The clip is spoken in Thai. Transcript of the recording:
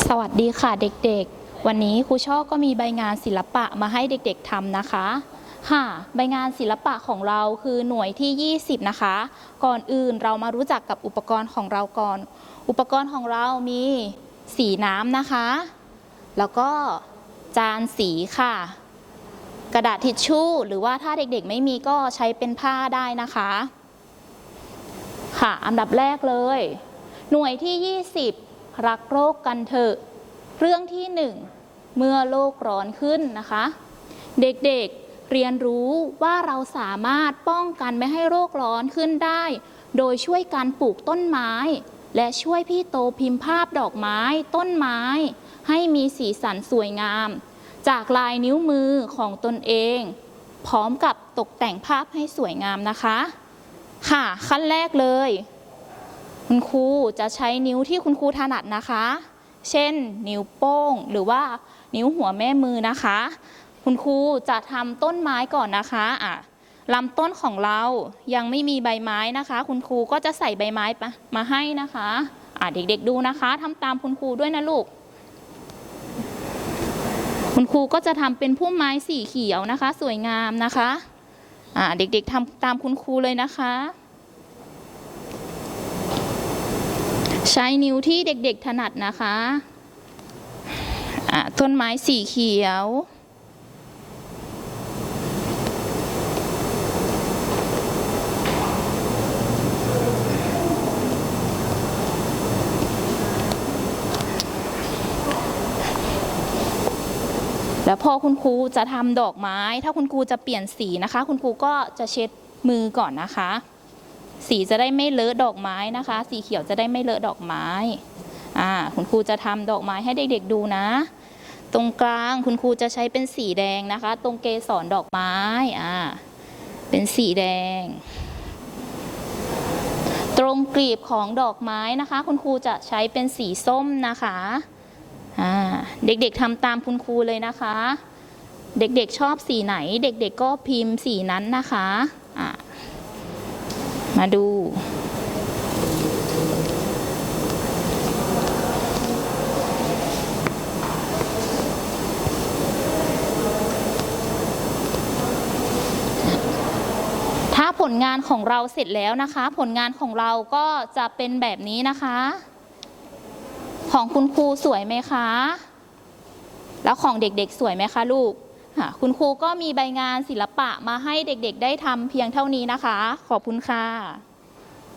สวัสดีค่ะเด็กๆ วันนี้ครูช่อก็มีใบงานศิลปะมาให้เด็กๆทำนะคะ ค่ะ ใบงานศิลปะของเราคือหน่วยที่ 20 นะคะ ก่อนอื่นเรามารู้จักกับอุปกรณ์ของเราก่อน อุปกรณ์ของเรามีสีน้ำนะคะ แล้วก็จานสีค่ะ กระดาษทิชชู่ หรือว่าถ้าเด็กๆ ไม่มีก็ใช้เป็นผ้าได้นะคะ ค่ะ อันดับแรกเลย หน่วยที่ 20 รักโรคกันเถอะ เรื่องที่1เมื่อโลกร้อนขึ้นนะคะ เด็กๆเรียนรู้ว่าเราสามารถป้องกันไม่ให้โรคร้อนขึ้นได้ โดยช่วยการปลูกต้นไม้ และช่วยพี่โตพิมพ์ภาพดอกไม้ ต้นไม้ ให้มีสีสันสวยงาม จากลายนิ้วมือของตนเอง พร้อมกับตกแต่งภาพให้สวยงามนะคะ ค่ะขั้นแรกเลย คุณครูจะใช้นิ้วที่คุณครูถนัดนะคะ เช่น นิ้วโป้ง หรือว่านิ้วหัวแม่มือนะคะ คุณครูจะทำต้นไม้ก่อนนะคะอะลำต้นของเรายังไม่มีใบไม้นะคะ คุณครูก็จะใส่ใบไม้มาให้นะคะอะเด็กๆดูนะคะทำตามคุณครูด้วยนะลูก คุณครูก็จะทำเป็นพุ่มไม้สีเขียวนะคะ สวยงามนะคะอะเด็กๆทำตามคุณครูเลยนะคะ ใช้นิ้วที่เด็กๆถนัดนะคะะต้นไม้สีเขียว แล้วพอคุณครูจะทำดอกไม้ ถ้าคุณครูจะเปลี่ยนสีนะคะ คุณครูก็จะเช็ดมือก่อนนะคะ สีจะได้ไม่เลอะดอกไม้นะคะ สีเขียวจะได้ไม่เลอะดอกไม้อ่าคุณครูจะทำดอกไม้ให้เด็กๆดูนะ ตรงกลางคุณครูจะใช้เป็นสีแดงนะคะ ตรงเกสรดอกไม้อ่าเป็นสีแดง ตรงกลีบของดอกไม้นะคะ คุณครูจะใช้เป็นสีส้มนะคะอ่าเด็กๆทำตามคุณครูเลยนะคะ เด็กๆชอบสีไหน เด็กๆก็พิมพ์สีนั้นนะคะอ่า มาดู ถ้าผลงานของเราเสร็จแล้วนะคะ ผลงานของเราก็จะเป็นแบบนี้นะคะ ของคุณครูสวยไหมคะ แล้วของเด็กๆสวยไหมคะลูก ค่ะคุณครูก็มีใบงานศิลปะมาให้เด็กๆ ได้ทำเพียงเท่านี้นะคะ ขอบคุณค่ะ